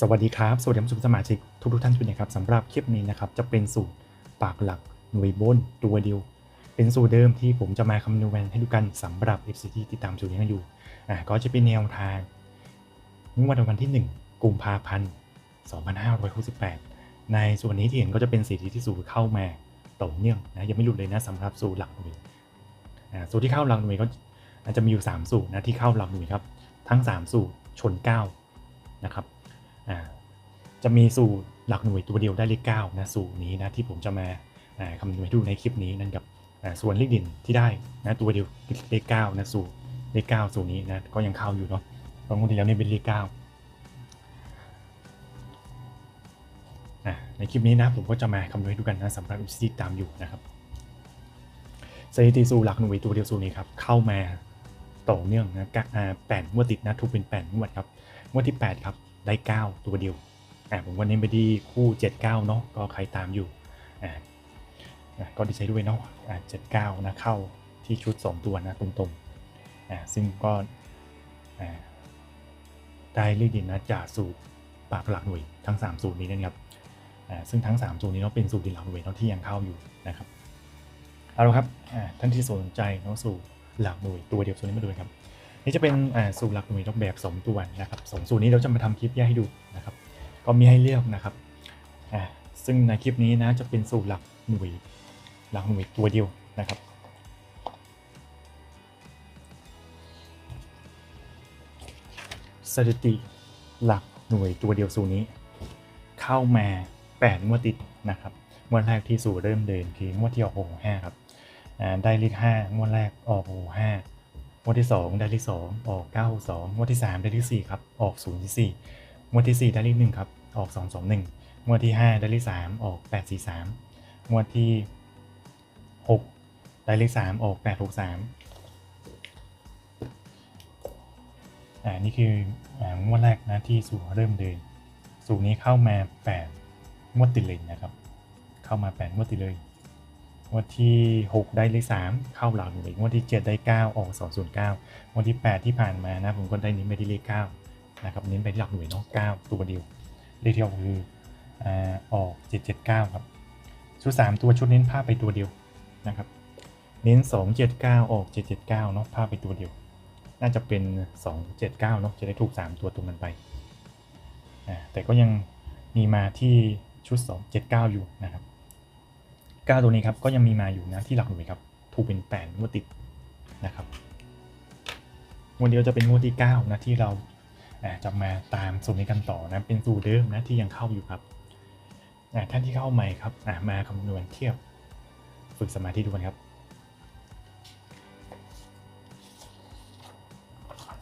สวัสดีครับ สวัสดีท่านผู้ชมสมาชิกทุกทุกท่านทุกนะครับสำหรับคลิปนี้นะครับจะเป็นสูตรปากหลักหน่วยบนตัวเดียว เป็นสูตรเดิมที่ผมจะมาคำนวณให้ดูกันสำหรับ FC ที่ติดตามสูตรนี้กันอยู่อ่าก็จะเป็นแนวทางงวดวันที่ 1กุมภาพันธ์2568 ในส่วนนี้ที่เห็นก็จะเป็นสีที่สูตรเข้ามาต่อเนื่องนะยังไม่หลุดเลยนะสำหรับสูตรหลักหน่วยอ่าสูตรที่เข้าหลักหน่วยก็อาจจะมีอยู่ 3 สูตรนะที่เข้าหลักหน่วยครับทั้ง 3 สูตรชน9นะครับ จะมีสูตรหลักหน่วยตัวเดียวได้เลข9นะสูตรนี้นะที่ผมจะมาคำนวณให้ดูในคลิปนี้นั่นกับส่วนเลขด่นที่ได้นะตัวเดียวเลข9นะสูตรเลข9สูตรนี้นะก็ยังเข้าอยู่เนาะเพราะงวดที่แล้วนี่เป็นเลข9อ่าในคลิปนี้นะผมก็จะมาคำนวณให้ดูกันนะสำหรับที่ตามอยู่นะครับสถิติสูตรหลักหน่วยตัวเดียวสูตรนี้ครับเข้ามาต่อเนื่องนะกะอ่าแปดงวดติดนะทุกเป็นแปดงวดครับงวดที่ 8 ครับ ได้ 9 ตัวเดียวอ่าผมวันนี้ไปที่คู่ 79 เนาะก็ใครตามอยู่อ่าก็ดีใจด้วยเนาะอ่า79นะเข้าที่ชุด 2 ตัวนะตรงๆอ่าซึ่งก็อ่าได้เลขเด่นนะจากสูตรปากหลักหน่วยทั้ง 3 สูตรนี้นะครับอ่าซึ่งทั้ง 3 สูตรนี้เนาะเป็นสูตรด่นหลักหน่วยเนาะที่ยังเข้าอยู่นะครับเอาละครับอ่าท่านที่สนใจเนาะสูตรหลักหน่วยตัวเดียวสูตรนี้มาดูครับ นี่จะเป็นสูตรหลักหน่วยรูปแบบ2ตัวนะครับสสูตรนี้เราจะมาทำคลิปแยกให้ดูนะครับ ก็มีให้เลือกนะครับซึ่งในคลิปนี้นะจะเป็นสูตรหลักหน่วยหลักหน่วยตัวเดียวนะครับสถิติหลักหน่วยตัวเดียวสูตรนี้ เข้ามา8งวดติดนะครับงวดแรกที่สูตรเริ่มเดินคืองวดที่ออกหกห้าครับได้เลขห้างวดแรกออกหกห้า งวดที่ 2 ได้เลข2ออก 962งวดที่ 3 ได้เลข4ครับออก0ที่4งวดที่ 4 ได้เลข1ครับออก 221งวดที่ 5 ได้เลข3ออก 843งวดที่ 6 ได้เลข3ออก 863อ่านี่คืองวดแรกนะที่สูเริ่มเดินสูนี้เข้ามา 8 งวดติดเลยนะครับ เข้ามา 8 งวดติดเลย งวดที่ 6 ได้เลข3เข้าหลักหน่วยงวดที่ 7 ได้ 9 ออก 209งวดที่ 8 ที่ผ่านมานะผมก็ได้เน้นไปที่เลข9นะครับเน้นไปที่หลักหน่วยเนาะ9ตัวเดียวเลขที่ออกคืออ่าออก 779 ครับ ชุด 3 ตัวชุดเน้นภาพไปตัวเดียวนะครับเน้น 279 ออก 779 เนาะภาพไปตัวเดียว น่าจะเป็น 279 เนาะจะได้ถูก 3 ตัวตรงกันไปอ่าแต่ก็ยังมีมาที่ชุด 279 อยู่นะครับ ก้าตัวนี้ครับก็ยังมีมาอยู่นะที่หลักหน่วยครับถูกเป็นแปดงวดติดนะครับงวดเดียวจะเป็นงวดที่ 9 นะที่เราอ่าจะมาตามสูตรนี้กันต่อนะเป็นสูตรเดิมนะที่ยังเข้าอยู่ครับอ่าท่านที่เข้าใหม่ครับอ่ามาคำนวณเทียบฝึกสมาธิดูกันครับ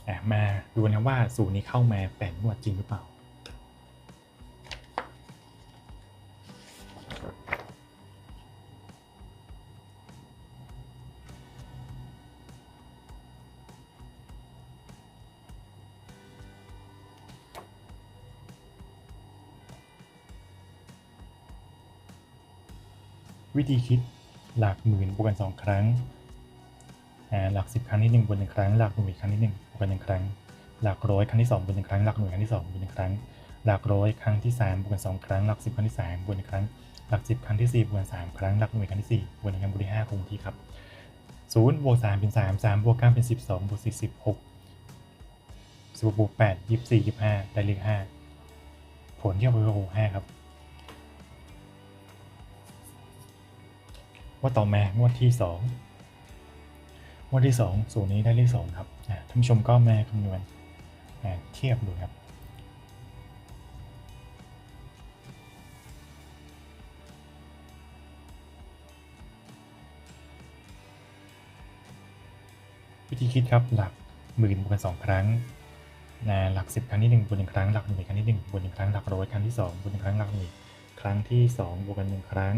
อ่ามาดูนะว่าสูตรนี้เข้ามาแปดงวดจริงหรือเปล่า วิธีคิดหลักหมื่นบวกกันสองครั้ง หลักสิบครั้งที่หนึ่งบวกหนึ่งครั้ง หลักหน่วยครั้งที่หนึ่งบวกกันหนึ่งครั้ง หลักร้อยครั้งที่สองบวกหนึ่งครั้ง หลักหน่วยครั้งที่สองบวกหนึ่งครั้ง หลักร้อยครั้งที่สามบวกกันสองครั้ง หลักสิบครั้งที่สามบวกหนึ่งครั้ง หลักสิบครั้งที่สี่บวกกันสามครั้ง หลักหน่วยครั้งที่สี่บวกหนึ่งครั้งบวกที่ห้าคงที่ครับศูนย์บวกสามเป็นสามสามบวกเก้าเป็นสิบสองบวกสี่สิบหกสิบบวกแปดยี่สิบสี่ยี่สิบห้าได้เลขห้าผลที่ออกมาคือหกห้าครับ ว่าต่อมางวดที่สองงวดที่สองสูตรนี้ได้เลขสองครับท่านผู้ชมก็มาคำนวณเทียบดูครับวิธีคิดครับหลักหมื่นบวกกันสองครั้งนะหลักสิบครั้งที่หนึ่งบวกหนึ่งครั้งหลักหน่วยครั้งที่หนึ่งบวกหนึ่งครั้งหลักร้อยครั้งที่สองบวกหนึ่งครั้งหลักหน่วยครั้งที่สองบวกกันหนึ่งครั้ง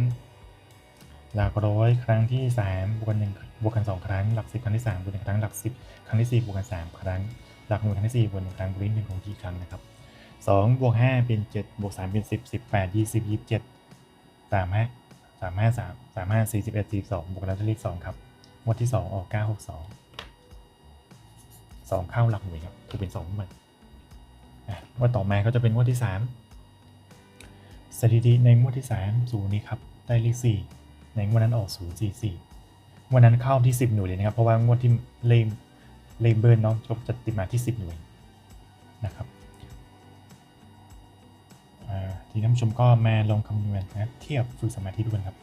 หลักร้อยครั้งที่สามบวกกันหนึ่งบวกกันสองครั้ง หลักสิบครั้งที่สามบวกหนึ่งครั้งหลักสิบครั้งที่สี่บวกกันสามครั้ง หลักหน่วยครั้งที่สี่บวกหนึ่งครั้งบวกหนึ่งของกี่ครั้งนะครับสองบวกห้าเป็นเจ็ดบวกสามเป็นสิบสิบแปดยี่สิบยี่สิบเจ็ดสามห้าสามห้าสี่สิบเอ็ดสี่สองบวกแล้วได้เลขสองครับงวดที่สองออกเก้าหกสองสองเข้าหลักหน่วยครับถูกเป็นสองหมดอะงวดต่อมาก็จะเป็นงวดที่ 3 สถิติในงวดที่3ศูนย์นี้ครับได้เลข4 ในงวดนั้นออก0 4 4วันนั้นเข้าที่10หน่วยเลยนะครับ เพราะว่างวดที่เลขเลขเบิร์นเนาะก็จะติดมาที่10หน่วยนะครับทีนี้ท่านผู้ชมก็มาลองคำนวณนะเทียบฝึกสมาธิดูกันครับ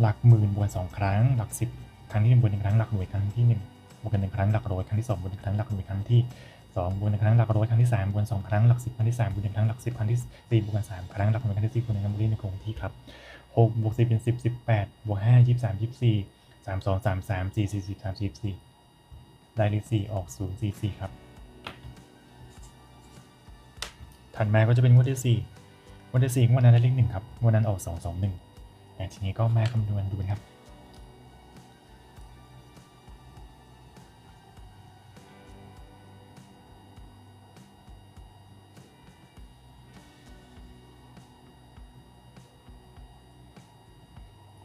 หลักหมื่นบวกสองครั้ง หลักสิบครั้งที่หนึ่งบวกหนึ่งครั้ง หลักหน่วยครั้งที่หนึ่ง บวกกันหนึ่งครั้งหลักร้อยครั้งที่สองบวกหนึ่งครั้งหลักหน่วยครั้งที่สองบวกหนึ่งครั้งหลักร้อยครั้งที่สามบวกสองครั้งหลักสิบครั้งที่สามบวกหนึ่งครั้งหลักสิบครั้งที่สี่บวกกันสามครั้งหลักหน่วยครั้งที่สี่บวกหนึ่งครั้งบวกหนึ่งคงที่ครับหกบวกสิบเป็นสิบสิบแปดบวกห้ายี่สิบสามยี่สิบสี่สามสองสามสามสี่สี่สิบสามสิบสี่ได้เลขสี่ออกศูนย์สี่สี่ครับถัดมาก็จะเป็นงวดที่สี่งวดที่สี่งวดนั้นได้เลขหนึ่งครับงวดนั้นออกสองสองหนึ่งทีนี้ก็มาคำนวณดูนะครับ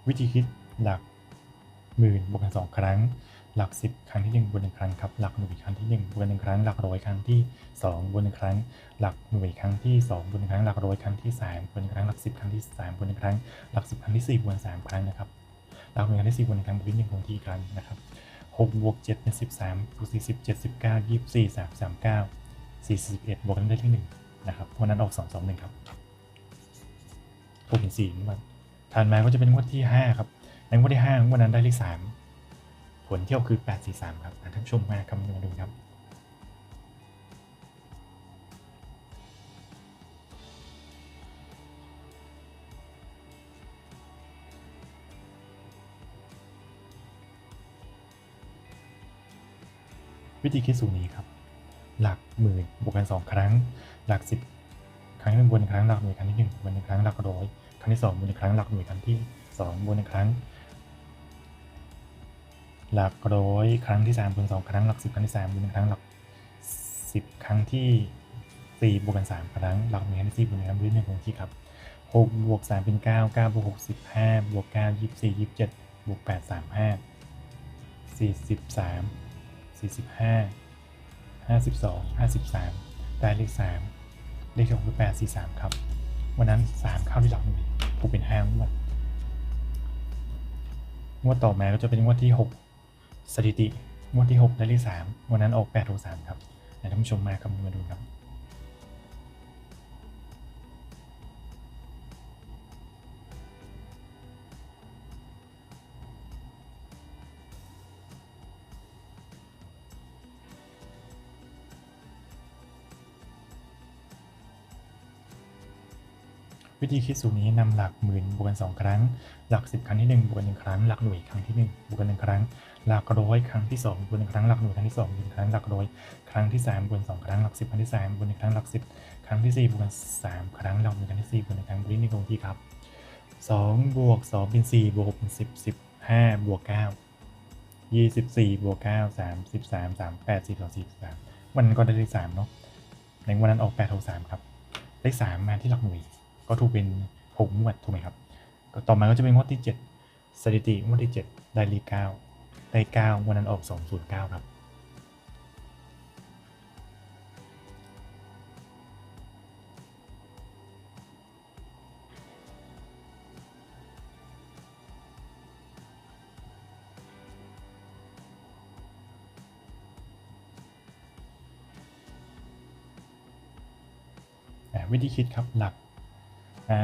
วิธีคิดหลักหมื่นบวกกันสองครั้ง หลักสิบครั้งที่หนึ่งบวกหนึ่งครั้งครับ หลักหน่วยครั้งที่หนึ่งบวกหนึ่งครั้ง หลักร้อยครั้งที่สองบวกหนึ่งครั้ง หลักหน่วยครั้งที่สองบวกหนึ่งครั้ง หลักร้อยครั้งที่สามบวกหนึ่งครั้ง หลักสิบครั้งที่สามบวกหนึ่งครั้ง หลักสิบครั้งที่สี่บวกสามครั้งนะครับ หลักหน่วยครั้งที่สี่บวกหนึ่งครั้งบวกหนึ่งคงที่ครั้งนะครับหกบวกเจ็ดเป็นสิบสามบวกสี่สิบเจ็ดสิบเก้ายี่สิบสี่สามสามเก้าสี่สิบเอ็ดบวกกันได้ที่หนึ่งนะครับ วันนั้นออกสองสองหนึ่งครับหกถึงสี่นี่มัน ถัดมาก็จะเป็นงวดที่ห้าครับ ในงวดที่ห้างวดนั้นได้เลขสามผลเที่ยวคือแปดสี่สามครับท่านผู้ชมมาคำนวณดูครับวิธีคิดสูตรนี้ครับ หลักหมื่นบวกกันสองครั้ง หลักสิบ รั้งที่หนึ่งบวกหนึ่งครั้งหลักหน่วยครั้งที่หนึ่งบวกหนึ่งครั้งหลักร้อยครั้งที่สองบวกหนึ่งครั้งหลักหน่วยครั้งที่สองบวกหนึ่งครั้ง หลักร้อยครั้งที่สามบวกสองครั้งหลักสิบครั้งที่สามบวกหนึ่งครั้งหลักสิบครั้งที่สี่บวกกันสามครั้งหลักหน่วยครั้งที่สี่บวกหนึ่งครั้งบวกหนึ่งคงที่ครับหกบวกสามเป็นเก้าเก้าบวกหกสิบห้าบวกเก้ายี่สิบสี่ยี่สิบเจ็ดบวกแปดสามห้าสี่สิบสามสี่สิบห้าห้าสิบสองห้าสิบสามได้เลขสาม เลขหกคือแปดสี่สามครับ วันนั้นสามเข้าที่หลักหน่วยผูกเป็นห้างวดงวดต่อมาก็จะเป็นงวดที่หกสถิติงวดที่หกได้เลขสามวันนั้นออกแปดหกสามครับท่านผู้ชมมาคำนวณดูครับ วิธีคิดสูตรนี้นำหลักหมื่นบวกกันสองครั้ง หลักสิบครั้งที่หนึ่งบวกกันหนึ่งครั้ง หลักหน่วยครั้งที่หนึ่งบวกกันหนึ่งครั้ง หลักร้อยครั้งที่สองบวกหนึ่งครั้ง หลักหน่วยครั้งที่สองบวกหนึ่งครั้ง หลักร้อยครั้งที่สามบวกกันสองครั้ง หลักสิบครั้งที่สามบวกหนึ่งครั้ง หลักสิบครั้งที่สี่บวกกันสามครั้ง หลักหน่วยครั้งที่สี่บวกหนึ่งครั้งบวกหนึ่งคงที่ครับสองบวกสองเป็นสี่บวกหกเป็นสิบสิบห้าบวกเก้ายี่สิบสี่บวกเก้าสามสิบสามสามแปดสี่สองสี่สามวันนั้นก็ได้เลขสามเนาะในวันนั้นออกแปดหกสามครับเลขสามมาที่หลักหน่วย ก็ถูกเป็นหกงวดถูกไหมครับก็ต่อมาก็จะเป็นงวดที่เจ็ดสถิติงวดที่เจ็ดได้เลขเก้าได้เก้าวันนั้นออกสองศูนย์เก้าครับอ่าวิธีคิดครับหลัก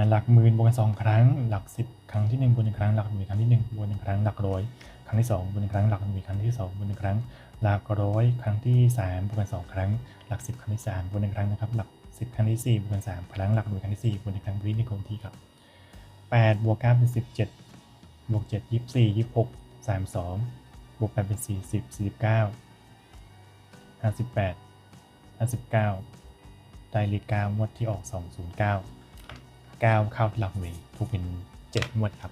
หลักหมื่นบวกกันสองครั้ง หลักสิบครั้งที่หนึ่งบวกหนึ่งครั้งหลักหน่วยครั้งที่หนึ่งบวกหนึ่งครั้งหลักร้อยครั้งที่สองบวกหนึ่งครั้งหลักหน่วยครั้งที่สองบวกหนึ่งครั้งหลักร้อยครั้งที่สามบวกกันสองครั้ง หลักสิบครั้งที่สามบวกหนึ่งครั้งนะครับหลักสิบครั้งที่สี่บวกกันสามครั้งหลักหน่วยครั้งที่สี่บวกหนึ่งครั้งวิธีคงที่ครับแปดบวกเก้าเป็นสิบเจ็ดบวกเจ็ดยี่สิบสี่ยี่สิบหกสามสองบวกแปดเป็นสี่สิบสี่สิบเก้าห้าสิบแปดห้าสิบเก้าได้เลขเก้างวดที่ออก209 9 เข้าที่หลักหน่วยถูกเป็น 7 งวดครับ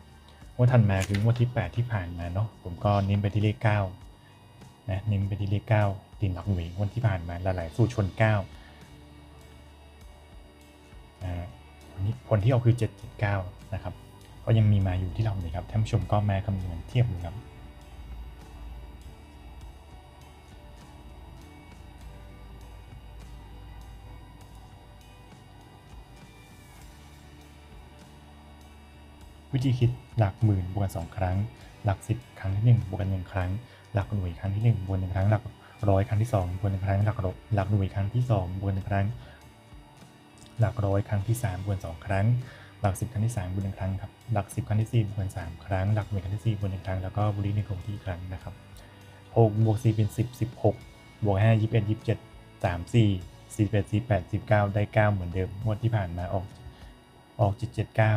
งวดถัดมาคืองวดที่ 8 ที่ผ่านมาเนาะผมก็เน้นไปที่เลข9นะเน้นไปที่เลข9ตีนหลักหน่วยงวดที่ผ่านมาหลายๆสูตรชน9อ่าผลที่ผลที่ออกคือ 779 นะครับ ก็ยังมีมาอยู่ที่เราเลยครับท่านผู้ชมก็มาคำนวณเทียบเลยครับ วิธีคิดหลักหมื่นบวกกันสองครั้ง หลักสิบครั้งที่หนึ่งบวกกันหนึ่งครั้ง หลักหน่วยครั้งที่หนึ่งบวกหนึ่งครั้ง หลักร้อยครั้งที่สองบวกหนึ่งครั้ง หลักรหลักหน่วยครั้งที่สองบวกหนึ่งครั้ง หลักร้อยครั้งที่สามบวกสองครั้ง หลักสิบครั้งที่สามบวกหนึ่งครั้งครับ หลักสิบครั้งที่สี่บวกสามครั้ง หลักหน่วยครั้งที่สี่บวกหนึ่งครั้ง แล้วก็บวกเลขในคงที่ครั้งนะครับหกบวกสี่เป็นสิบสิบหกบวกห้ายี่สิบเอ็ดยี่สิบเจ็ดสามสี่สี่แปดสี่แปดสิบเก้าได้เก้าเหมือนเดิมงวดที่ผ่านมาออกออกเจ็ดเจ็ดเก้า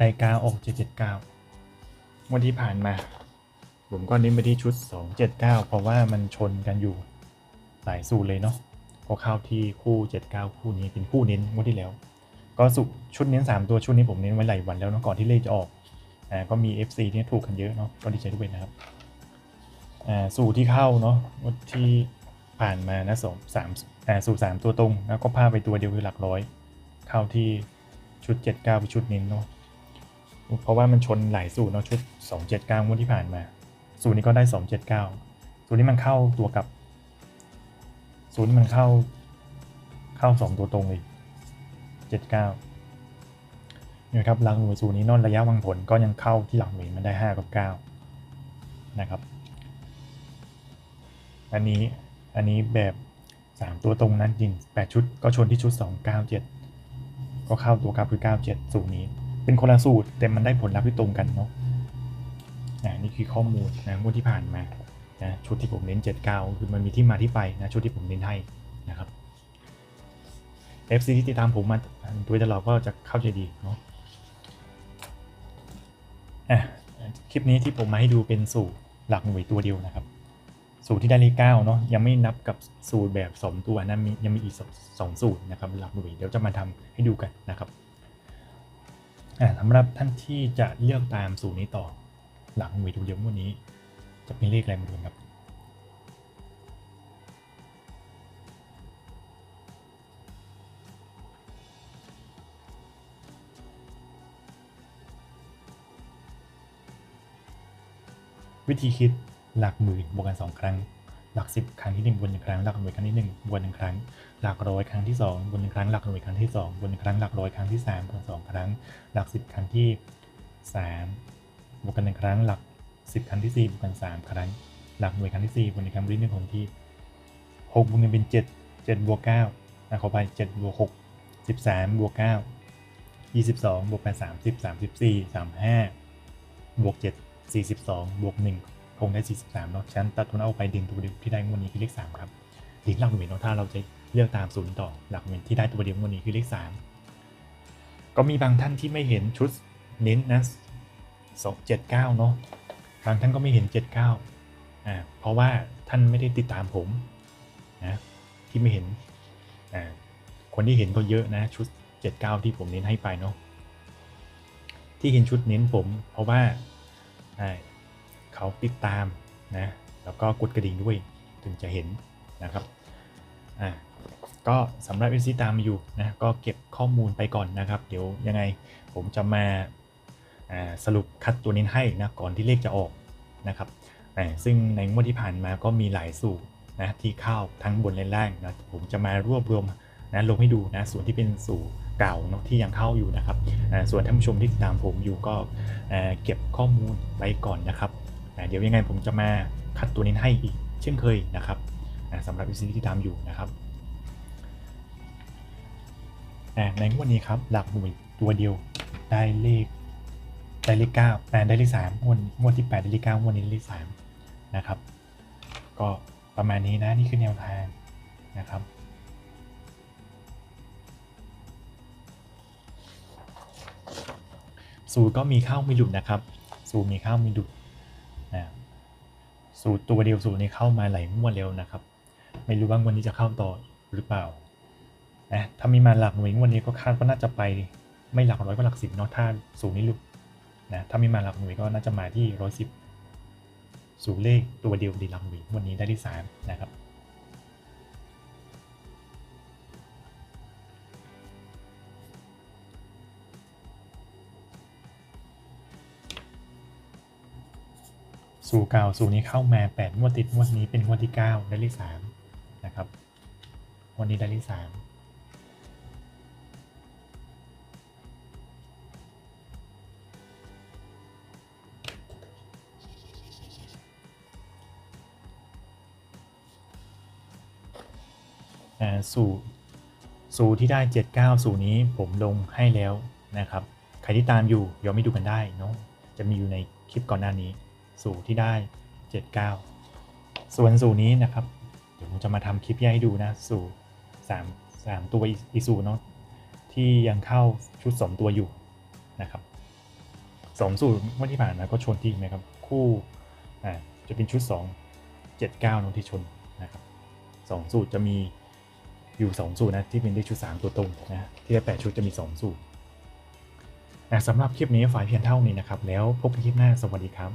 ไดก้าออกเจ็ดเจ็ดเก้าวันที่ผ่านมา ผมก็เน้นไปที่ชุดสองเจ็ดเก้าเพราะว่ามันชนกันอยู่หลายสูตรเลยเนาะก็เข้าที่คู่เจ็ดเก้าคู่นี้เป็นคู่เน้นงวดที่แล้ว ก็สุชุดเน้นสามตัวชุดนี้ผมเน้นไว้หลายวันแล้วเนาะก่อนที่เลขจะออกอ่าก็มี FC ที่ถูกกันเยอะเนาะก็ดีใจด้วยนะครับอ่าสูตรที่เข้าเนาะงวดที่ผ่านมานะสองสามอ่าสูตรสามตัวตรง แล้วก็พาไปตัวเดียวคือหลักร้อย เข้าที่ชุดเจ็ดเก้าเป็นชุดเน้นเนาะ เพราะว่ามันชนหลายสูตรเนาะชุด 279งวดที่ผ่านมา สูตรนี้ก็ได้ 279 สูตรนี้มันเข้าตัวกับ สูตรนี้มันเข้าเข้า 2 ตัวตรงเลย 79เนี่ยครับหลังหน่วยสูตรนี้นอนระยะวางผลก็ยังเข้าที่หลังหน่วยมันได้ 5 กับ 9 นะครับ อันนี้อันนี้แบบ 3 ตัวตรงนั้นจริง 8 ชุดก็ชนที่ชุด 297 ก็เข้าตัวกับคือ 97 สูตรนี้ เป็นคนละสูตร แต่มันได้ผลลัพธ์ที่ตรงกันเนาะนะนี่คือข้อมูลนะงวดที่ผ่านมานะชุดที่ผมเน้น 79 คือมันมีที่มาที่ไปนะชุดที่ผมเน้นให้นะครับ FC ที่ติดตามผมมาโดยตลอดก็จะเข้าใจดีเนาะอะคลิปนี้ที่ผมมาให้ดูเป็นสูตรหลักหน่วยตัวเดียวนะครับ สูตรที่ได้เลขเก้าเนาะยังไม่นับกับสูตรแบบสองตัวนะมียังมีอีกสองสูตรนะครับหลักหน่วยเดี๋ยวจะมาทำให้ดูกันนะครับ สำหรับท่านที่จะเลือกตามสูตรนี้ต่อ หลังหน่วยตัวเดียววันนี้ จะเป็นเลขอะไรมาดูครับ วิธีคิดหลักหมื่นบวกกันสองครั้ง หลักสิบครั้งที่หนึ่งบวกหนึ่งครั้งหลักหน่วยครั้งที่หนึ่งบวกหนึ่งครั้ง หลักร้อยครั้งที่สองบวกหนึ่งครั้งหลักหน่วยครั้งที่สองบวกหนึ่งครั้งหลักร้อยครั้งที่สามบวกสองครั้ง หลักสิบครั้งที่สามบวกกันหนึ่งครั้ง หลักสิบครั้งที่สี่บวกกันสามครั้ง หลักหน่วยครั้งที่สี่บวกหนึ่งครั้งบวกหนึ่งคงที่หกบวกหนึ่งเป็นเจ็ดเจ็ดบวกเก้าอะขอไปเจ็ดบวกหกสิบสามบวกเก้ายี่สิบสองบวกแปดสามสิบสามสิบสี่สามห้าบวกเจ็ดสี่สิบสองบวกหนึ่ง คงได้สี่สิบสามเนาะฉะนันตัดทุนเอาไปดึงตัวเดียวที่ได้งวดนี้คือเลขสามครับถึงหลักหน่วยเนาะถ้าเราจะเลือกตามศูนย์ต่อหลักหน่วยที่ได้ตัวเดียวงวดนี้คือเลขสามก็มีบางท่านที่ไม่เห็นชุดเน้นนะสองเจ็ดเก้าเนาะบางท่านก็ไม่เห็นเจ็ดเก้าอ่าเพราะว่าท่านไม่ได้ติดตามผมนะที่ไม่เห็นอ่าคนที่เห็นก็เยอะนะชุดเจ็ดเก้าที่ผมเน้นให้ไปเนาะที่เห็นชุดเน้นผม เพราะว่าอ่า เขาติดตามนะแล้วก็กดกระดิ่งด้วยถึงจะเห็นนะครับอ่าก็สำหรับ FC ตามอยู่นะก็เก็บข้อมูลไปก่อนนะครับ เดี๋ยวยังไงผมจะมาสรุปคัดตัวเน้ให้นะก่อนที่เลขจะออกนะครับซึ่งในงวดที่ผ่านมาก็มีหลายสูตรนะที่เข้าทั้งบนและล่างนะผมจะมารวบรวมนะลงให้ดูนะส่วนที่เป็นสูตรเก่าเนาะที่ยังเข้าอยู่นะครับส่วนท่านผู้ชมที่ติดตามผมอยู่ก็เก็บข้อมูลไว้ก่อนนะครับ เดี๋ยวยังไงผมจะมาคัดตัวนี้ให้อีกเช่นเคยนะครับสำหรับวิซีที่ตามอยู่นะครับในวดนี้ครับหลักหน่วยตัวเดียวได้เลขได้เลขเก้าได้เลขสามงวดงวดที่แปดได้เลขเก้างวดนี้ได้เลขสามนะครับ ก็ประมาณนี้นะนี่คือแนวทางนะครับสูตรก็มีเข้ามีหลุดนะครับ สูตรมีเข้ามีหลุด นะสูตรตัวเดียวสูตรนี้เข้ามาไหลมั่วเร็วนะครับ ไม่รู้ว่าวันนี้จะเข้าต่อหรือเปล่านะถ้ามีมาหลักหน่วยงวดนี้ก็คาดว่าน่าจะไปไม่หลักร้อยก็หลักสิบเนาะถ้าสูตรนี้หลุดนะถ้ามีมาหลักหน่วยก็น่าจะมาที่ร้อยสิบสูตรเลขตัวเดียวดีหลักหน่วยวันนี้ได้ที่สามนะครับ สู่เก่าสู่นี้เข้ามาแปดงวดติดงวดนี้เป็นงวดที่เก้าได้เลขสามนะครับวันนี้ได้เลขสามอ่าสู่สู่ที่ได้เจ็ดเก้าสู่นี้ผมลงให้แล้วนะครับ ใครที่ตามอยู่ย้อนไปดูกันได้เนาะจะมีอยู่ในคลิปก่อนหน้านี้ สู่ที่ได้ 79 ส่วนสู่นี้นะครับ เดี๋ยวผมจะมาทำคลิปยกให้ดูนะ สู่3 3 ตัวอีสู่เนาะที่ยังเข้าชุด2ตัวอยู่นะครับสองสูตรเมื่อที่ผ่านมาก็ชนที่นะครับ คู่อ่าจะเป็นชุด 2 79เนาะที่ชนนะครับสองสูตรจะมีอยู่ 2 สูตรนะที่เป็นได้ชุด 3 ตัวตรงนะที่ได้8ชุดจะมี 2 สูตรนะสำหรับคลิปนี้ฝ่ายเพียงเท่านี้นะครับ แล้วพบกันคลิปหน้าสวัสดีครับ